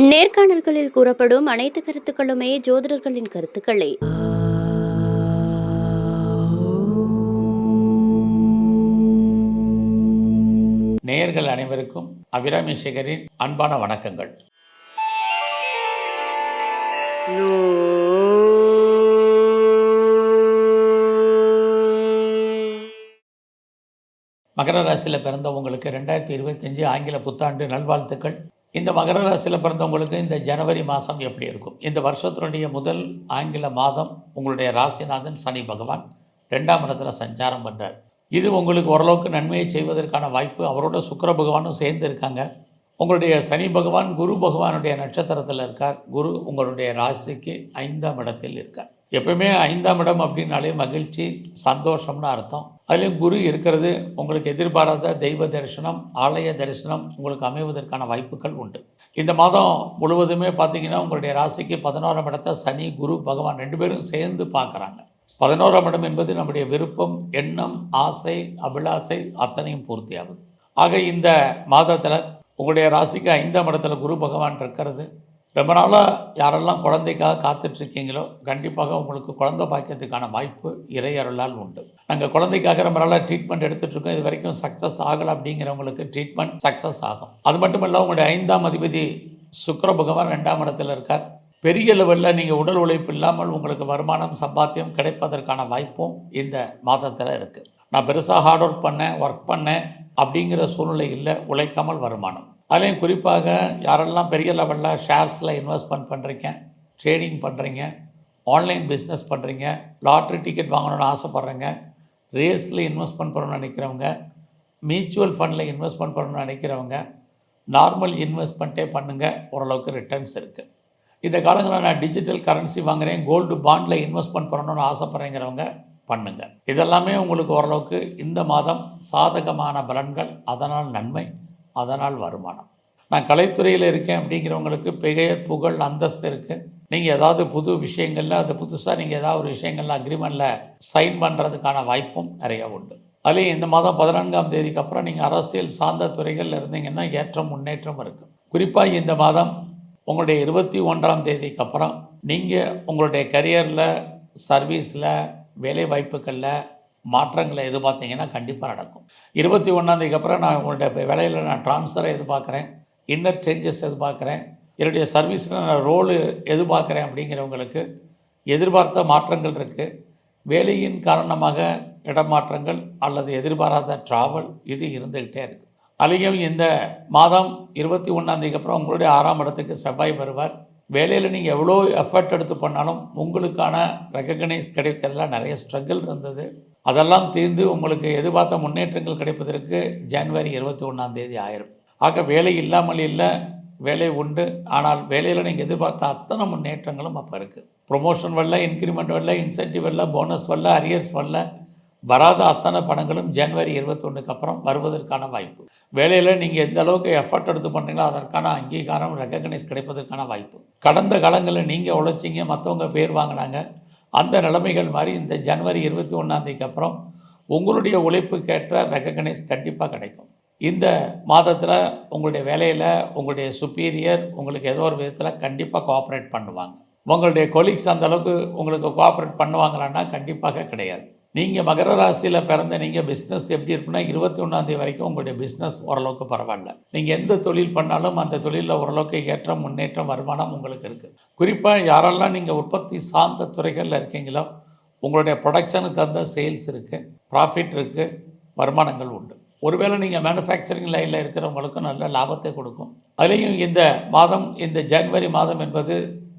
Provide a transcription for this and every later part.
நேர்காணல்களில் கூறப்படும் அனைத்து கருத்துக்களுமே ஜோதிடர்களின் கருத்துக்களே. நேயர்கள் அனைவருக்கும் அபிராமி சேகரின் அன்பான வணக்கங்கள். மகர ராசியில் பிறந்தவங்களுக்கு ரெண்டாயிரத்தி இருபத்தஞ்சு ஆங்கில புத்தாண்டு நல்வாழ்த்துக்கள். இந்த மகர ராசியில் பிறந்தவங்களுக்கு இந்த ஜனவரி மாதம் எப்படி இருக்கும்? இந்த வருஷத்தினுடைய முதல் ஆங்கில மாதம் உங்களுடைய ராசிநாதன் சனி பகவான் ரெண்டாம் இடத்துல சஞ்சாரம் பண்ணுறார் இது உங்களுக்கு ஓரளவுக்கு நன்மையை செய்வதற்கான வாய்ப்பு அவரோட சுக்கிர பகவானும் சேர்ந்து இருக்காங்க. உங்களுடைய சனி பகவான் குரு பகவானுடைய நட்சத்திரத்தில் இருக்கார். குரு உங்களுடைய ராசிக்கு ஐந்தாம் இடத்தில் இருக்கார். எப்பயுமே ஐந்தாம் இடம் அப்படின்னாலே மகிழ்ச்சி சந்தோஷம்னு அர்த்தம். அதுலேயும் குரு இருக்கிறது உங்களுக்கு எதிர்பாராத தெய்வ தரிசனம் ஆலய தரிசனம் உங்களுக்கு அமைவதற்கான வாய்ப்புகள் உண்டு. இந்த மாதம் முழுவதுமே பார்த்தீங்கன்னா உங்களுடைய ராசிக்கு பதினோராம் இடத்தை சனி குரு பகவான் ரெண்டு பேரும் சேர்ந்து பார்க்குறாங்க பதினோராம் இடம் என்பது நம்முடைய விருப்பம் எண்ணம் ஆசை அபிலாசை அத்தனையும் பூர்த்தியாகுது. ஆக இந்த மாதத்தில் உங்களுடைய ராசிக்கு ஐந்தாம் இடத்துல குரு பகவான் இருக்கிறது. ரொம்ப நாளாக யாரெல்லாம் குழந்தைக்காக காத்துட்ருக்கீங்களோ கண்டிப்பாக உங்களுக்கு குழந்தை பாக்கியத்துக்கான வாய்ப்பு இறையருளால் உண்டு. நாங்கள் குழந்தைக்காக ரொம்ப நாளாக ட்ரீட்மெண்ட் எடுத்துகிட்டு இருக்கோம் இது வரைக்கும் சக்ஸஸ் ஆகலை அப்படிங்கிறவங்களுக்கு ட்ரீட்மெண்ட் சக்ஸஸ் ஆகும். அது மட்டும் இல்லை உங்களுடைய ஐந்தாம் அதிபதி சுக்கர பகவான் ரெண்டாம் இடத்துல இருக்கார். பெரிய லெவலில் நீங்கள் உடல் உழைப்பு இல்லாமல் உங்களுக்கு வருமானம் சம்பாத்தியம் கிடைப்பதற்கான வாய்ப்பும் இந்த மாதத்தில் இருக்குது நான் பெருசாக ஹார்ட் ஒர்க் பண்ணேன் ஒர்க் பண்ணேன். அப்படிங்கிற சூழ்நிலை இல்லை உழைக்காமல் வருமானம். அதுலேயும் குறிப்பாக யாரெல்லாம் பெரிய லெவலில் ஷேர்ஸில் இன்வெஸ்ட்மெண்ட் பண்ணுறீங்க ட்ரேடிங் பண்ணுறீங்க ஆன்லைன் பிஸ்னஸ் பண்ணுறீங்க லாட்ரி டிக்கெட் வாங்கணும்னு ஆசைப்பட்றீங்க ரேஸில் இன்வெஸ்ட்மெண்ட் பண்ணணும்னு நினைக்கிறவங்க மியூச்சுவல் ஃபண்டில் இன்வெஸ்ட்மெண்ட் பண்ணணும்னு நினைக்கிறவங்க நார்மல் இன்வெஸ்ட்மெண்ட்டே பண்ணுங்கள் ஓரளவுக்கு ரிட்டர்ன்ஸ் இருக்குது இந்த காலங்களில் நான் டிஜிட்டல் கரன்சி வாங்குறேன் கோல்டு பாண்டில் இன்வெஸ்ட்மெண்ட் பண்ணணும்னு ஆசைப்பட்றேங்கிறவங்க பண்ணுங்கள் இதெல்லாமே உங்களுக்கு ஓரளவுக்கு இந்த மாதம் சாதகமான பலன்கள் அதனால் நன்மை அதனால் வருமானம். நான் கலைத்துறையில் இருக்கேன் அப்படிங்கிறவங்களுக்கு பெயர் புகழ் அந்தஸ்து இருக்குது நீங்கள் ஏதாவது புது விஷயங்களில் அது புதுசாக நீங்கள் ஏதாவது ஒரு விஷயங்களில் அக்ரிமெண்ட்டில் சைன் பண்ணுறதுக்கான வாய்ப்பும் நிறைய உண்டு. அதுலேயும் இந்த மாதம் பதினான்காம் தேதிக்கு அப்புறம் நீங்கள் அரசியல் சார்ந்த துறைகளில் இருந்தீங்கன்னா ஏற்றம் முன்னேற்றம் இருக்குது குறிப்பாக இந்த மாதம் உங்களுடைய இருபத்தி ஒன்றாம் தேதிக்கு அப்புறம் நீங்கள் உங்களுடைய கரியரில் சர்வீஸில் வேலை வாய்ப்புகளில் மாற்றங்களை எதிர்பார்த்தீங்கன்னா கண்டிப்பாக நடக்கும். இருபத்தி ஒன்றாந்தேதிக்கு அப்புறம் நான் உங்களுடைய வேலையில் நான் ட்ரான்ஸ்ஃபரை எதிர்பார்க்குறேன். இன்னர் சேஞ்சஸ் எதிர்பார்க்குறேன். என்னுடைய சர்வீஸில் நான் ரோலு எதிர்பார்க்குறேன் அப்படிங்கிறவங்களுக்கு எதிர்பார்த்த மாற்றங்கள் இருக்குது வேலையின் காரணமாக இடமாற்றங்கள் அல்லது எதிர்பாராத ட்ராவல் இது இருந்துக்கிட்டே இருக்குது அதுலேயும் இந்த மாதம் இருபத்தி ஒன்றாந்தேதிக்கு அப்புறம் உங்களுடைய ஆறாம் இடத்துக்கு செவ்வாய் வருவார். வேலையில் நீங்கள் எவ்வளோ எஃபர்ட் எடுத்து பண்ணாலும் உங்களுக்கான ரெக்கக்னைஸ் கிடைக்கிறதுல நிறைய ஸ்ட்ரகிள் இருந்தது. அதெல்லாம் தீர்ந்து உங்களுக்கு எதிர்பார்த்த முன்னேற்றங்கள் கிடைப்பதற்கு ஜனவரி இருபத்தி ஒன்றாந்தேதி ஆயிரும். ஆக வேலை இல்லாமல் இல்லை வேலை உண்டு. ஆனால் வேலையில் நீங்கள் எதிர்பார்த்த அத்தனை முன்னேற்றங்களும் அப்போ இருக்குது ப்ரொமோஷன் வரல இன்க்ரிமெண்ட் வரல இன்சென்டிவ் வரல போனஸ் வரல அரியர்ஸ் வரல. வராத அத்தனை பணங்களும் ஜனவரி இருபத்தொன்றுக்கு அப்புறம் வருவதற்கான வாய்ப்பு. வேலையில் நீங்கள் எந்த அளவுக்கு எஃபர்ட் எடுத்து பண்ணுறீங்களோ அதற்கான அங்கீகாரம் ரெக்கக்னைஸ் கிடைப்பதற்கான வாய்ப்பு. கடந்த காலங்களில் நீங்கள் உழைச்சிங்க மற்றவங்க பேர் வாங்கினாங்க. அந்த நிலைமைகள் மாதிரி இந்த ஜனவரி இருபத்தி ஒன்றாந்தேதிக்கு அப்புறம் உங்களுடைய உழைப்புக்கேற்ற ரெக்கக்னைஸ் கண்டிப்பாக கிடைக்கும். இந்த மாதத்தில் உங்களுடைய வேலையில் உங்களுடைய சுப்பீரியர் உங்களுக்கு ஏதோ ஒரு விதத்தில் கண்டிப்பாக கோஆப்ரேட் பண்ணுவாங்க. உங்களுடைய கொலீக்ஸ் அந்தளவுக்கு உங்களுக்கு கோஆப்ரேட் பண்ணுவாங்களான்னா கண்டிப்பாக கிடையாது. நீங்கள் மகர ராசியில் பிறந்த நீங்கள் பிஸ்னஸ் எப்படி இருக்குன்னா இருபத்தி ஒன்றாந்தேதி வரைக்கும் உங்களுடைய பிஸ்னஸ் ஓரளவுக்கு பரவாயில்ல. நீங்கள் எந்த தொழில் பண்ணாலும் அந்த தொழிலில் ஓரளவுக்கு ஏற்றம் முன்னேற்றம் வருமானம் உங்களுக்கு இருக்குது குறிப்பாக யாரெல்லாம் நீங்கள் உற்பத்தி சார்ந்த துறைகளில் இருக்கீங்களோ உங்களுடைய ப்ரொடக்ஷனுக்கு தகுந்த சேல்ஸ் இருக்குது ப்ராஃபிட் இருக்குது வருமானங்கள் உண்டு. ஒருவேளை நீங்கள் மேனுஃபேக்சரிங் லைனில் இருக்கிறவங்களுக்கும் நல்ல லாபத்தை கொடுக்கும். அதுலேயும் இந்த மாதம் இந்த ஜனவரி மாதம் என்பது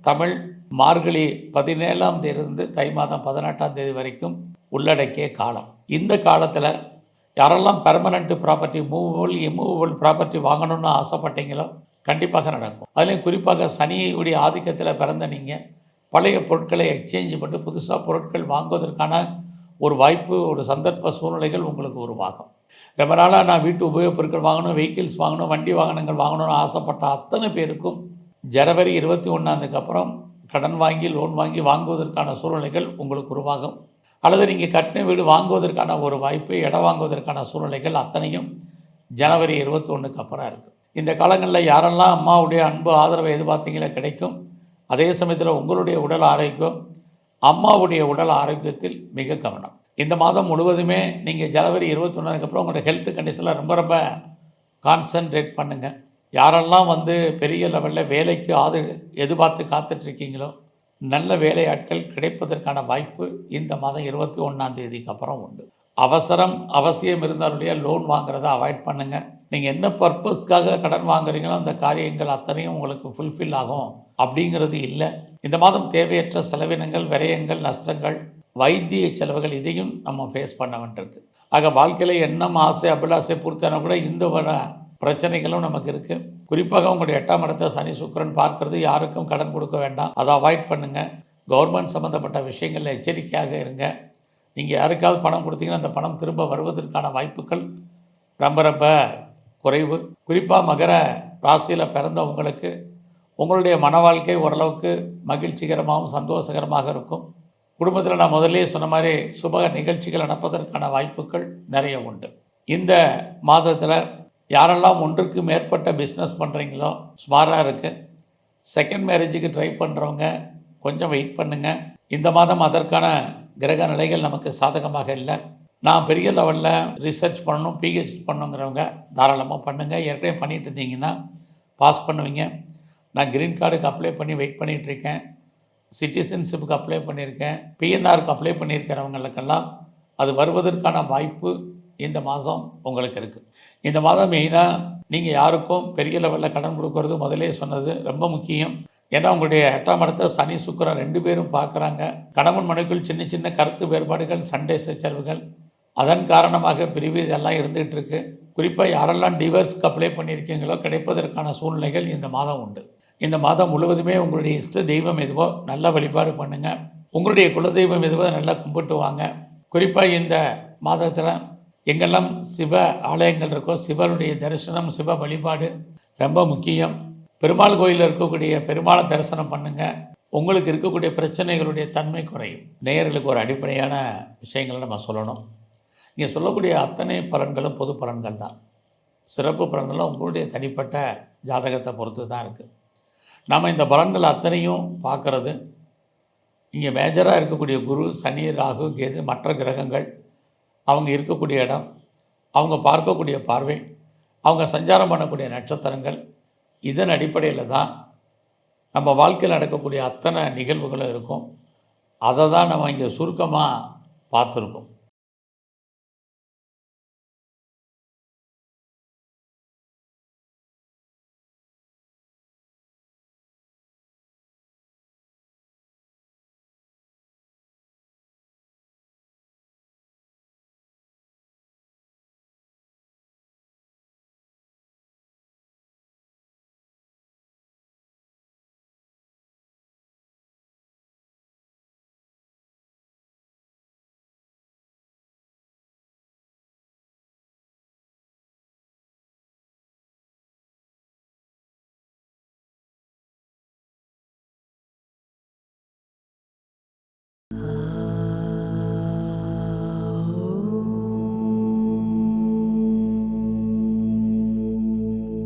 தமிழ் மார்கழி பதினேழாம் தேதியிலிருந்து தை மாதம் பதினெட்டாம் தேதி வரைக்கும் உள்ளடக்கிய காலம். இந்த காலத்தில் யாரெல்லாம் permanent property movable immovable property வாங்கணும்னு ஆசைப்பட்டீங்களோ கண்டிப்பாக நடக்கும். அதுலேயும் குறிப்பாக சனியுடைய ஆதிக்கத்தில் பிறந்த நீங்கள் பழைய பொருட்களை எக்ஸ்சேஞ்ச் பண்ணி புதுசாக பொருட்கள் வாங்குவதற்கான ஒரு வாய்ப்பு ஒரு சந்தர்ப்ப சூழ்நிலைகள் உங்களுக்கு உருவாகும். ரொம்ப நாளாக நான் வீட்டு உபயோகப் பொருட்கள் வாங்கணும் வெஹிக்கிள்ஸ் வாங்கணும் வண்டி வாகனங்கள் வாங்கணும்னு ஆசைப்பட்ட அத்தனை பேருக்கும் ஜனவரி இருபத்தி ஒன்றாந்ததுக்கு அப்புறம் கடன் வாங்கி லோன் வாங்கி வாங்குவதற்கான சூழ்நிலைகள் உங்களுக்கு உருவாகும். அல்லது நீங்கள் கட்டின வீடு வாங்குவதற்கான ஒரு வாய்ப்பு இடம் வாங்குவதற்கான சூழ்நிலைகள் அத்தனையும் ஜனவரி இருபத்தி ஒன்றுக்கு அப்புறம் இருக்குது இந்த காலங்களில் யாரெல்லாம் அம்மாவுடைய அன்பு ஆதரவை எதிர்பார்த்தீங்களோ கிடைக்கும். அதே சமயத்தில் உங்களுடைய உடல் ஆரோக்கியம் அம்மாவுடைய உடல் ஆரோக்கியத்தில் மிக கவனம். இந்த மாதம் முழுவதுமே நீங்கள் ஜனவரி இருபத்தொன்னாதுக்கு அப்புறம் உங்களோட ஹெல்த் கண்டிஷனில் ரொம்ப ரொம்ப கான்சன்ட்ரேட் பண்ணுங்கள் யாரெல்லாம் வந்து பெரிய லெவலில் வேலைக்கு ஆது எதிர்பார்த்து காத்துட்ருக்கீங்களோ நல்ல வேலையாட்கள் கிடைப்பதற்கான வாய்ப்பு இந்த மாதம் இருபத்தி ஒன்றாம் தேதிக்கு அப்புறம் உண்டு. அவசரம் அவசியம் இருந்தாலுடைய லோன் வாங்குறதை அவாய்ட் பண்ணுங்கள் நீங்கள் என்ன பர்பஸ்க்காக கடன் வாங்குறீங்களோ அந்த காரியங்கள் அத்தனையும் உங்களுக்கு ஃபுல்ஃபில் ஆகும் அப்படிங்கிறது இல்லை. இந்த மாதம் தேவையற்ற செலவினங்கள் விரயங்கள் நஷ்டங்கள் வைத்திய செலவுகள் இதையும் நம்ம ஃபேஸ் பண்ண வேண்டியிருக்கு. ஆக வாழ்க்கையில் எண்ணம் ஆசை அபிலாசை பூர்த்தியான கூட இந்த வர பிரச்சனைகளும் நமக்கு இருக்குது குறிப்பாக உங்களுடைய எட்டாம் இடத்தை சனி சுக்கிரன் பார்க்கறது யாருக்கும் கடன் கொடுக்க வேண்டாம். அதை அவாய்ட் பண்ணுங்கள் கவர்மெண்ட் சம்மந்தப்பட்ட விஷயங்களில் எச்சரிக்கையாக இருங்க. நீங்கள் யாருக்காவது பணம் கொடுத்தீங்கன்னா அந்த பணம் திரும்ப வருவதற்கான வாய்ப்புகள் ரொம்ப ரொம்ப குறைவு. குறிப்பாக மகர ராசியில் பிறந்தவங்களுக்கு உங்களுடைய மன வாழ்க்கை ஓரளவுக்கு மகிழ்ச்சிகரமாகவும் சந்தோஷகரமாக இருக்கும். குடும்பத்தில் நான் முதலே சொன்ன மாதிரி சுப நிகழ்ச்சிகள் நடப்பதற்கான வாய்ப்புகள் நிறைய உண்டு. இந்த மாதத்தில் யாரெல்லாம் ஒன்றுக்கு மேற்பட்ட பிஸ்னஸ் பண்ணுறீங்களோ ஸ்மாராக இருக்குது செகண்ட் மேரேஜுக்கு ட்ரை பண்ணுறவங்க கொஞ்சம் வெயிட் பண்ணுங்கள் இந்த மாதம் அதற்கான கிரக நிலைகள் நமக்கு சாதகமாக இல்லை. நான் பெரிய லெவலில் ரிசர்ச் பண்ணணும் பிஹெச்டி பண்ணணுங்கிறவங்க தாராளமாக பண்ணுங்கள் ஏற்கனவே பண்ணிட்டு இருந்தீங்கன்னா பாஸ் பண்ணுவீங்க. நான் க்ரீன் கார்டுக்கு அப்ளை பண்ணி வெயிட் பண்ணிகிட்ருக்கேன் சிட்டிசன்ஷிப்புக்கு அப்ளை பண்ணியிருக்கேன். பிஎன்ஆருக்கு அப்ளை பண்ணியிருக்கிறவங்களுக்கெல்லாம் அது வருவதற்கான வாய்ப்பு இந்த மாதம் உங்களுக்கு இருக்குது இந்த மாதம் மெயினாக நீங்கள் யாருக்கும் பெரிய லெவலில் கடன் கொடுக்கறது முதலே சொன்னது ரொம்ப முக்கியம். ஏன்னா உங்களுடைய எட்டாம் இடத்தை சனி சுக்கிரன் ரெண்டு பேரும் பார்க்குறாங்க. கணவன் மனைக்குள் சின்ன சின்ன கருத்து வேறுபாடுகள் சண்டை சச்சரவுகள். அதன் காரணமாக பிரிவு இதெல்லாம் இருந்துகிட்டு இருக்கு. குறிப்பாக யாரெல்லாம் டிவர்ஸ்க்கு அப்ளை பண்ணியிருக்கீங்களோ கிடைப்பதற்கான சூழ்நிலைகள் இந்த மாதம் உண்டு. இந்த மாதம் முழுவதுமே உங்களுடைய இஷ்ட தெய்வம் எதுவோ நல்ல வழிபாடு பண்ணுங்கள் உங்களுடைய குலதெய்வம் எதுவோ நல்லா கும்பிட்டு வாங்க. குறிப்பாக இந்த மாதத்தில் எங்கெல்லாம் சிவ ஆலயங்கள் இருக்கோ சிவனுடைய தரிசனம் சிவ வழிபாடு ரொம்ப முக்கியம். பெருமாள் கோயிலில் இருக்கக்கூடிய பெருமாளை தரிசனம் பண்ணுங்கள் உங்களுக்கு இருக்கக்கூடிய பிரச்சனைகளுடைய தன்மை குறையும். நேயர்களுக்கு ஒரு அடிப்படையான விஷயங்களை நம்ம சொல்லணும். நீங்கள் சொல்லக்கூடிய அத்தனை பலன்களும் பொது பலன்கள் தான். சிறப்பு பலன்களும் உங்களுடைய தனிப்பட்ட ஜாதகத்தை பொறுத்து தான் இருக்குது நாம் இந்த பலன்கள் அத்தனையும் பார்க்குறது இங்கே மேஜராக இருக்கக்கூடிய குரு சனி ராகு கேது மற்ற கிரகங்கள் அவங்க இருக்கக்கூடிய இடம் அவங்க பார்க்கக்கூடிய பார்வை அவங்க சஞ்சாரம் பண்ணக்கூடிய நட்சத்திரங்கள் இதன் அடிப்படையில் தான் நம்ம வாழ்க்கையில் நடக்கக்கூடிய அத்தனை நிகழ்வுகளும் இருக்கும். அதை தான் நம்ம இங்கே சுருக்கமாக பார்த்துருக்கோம். Uh.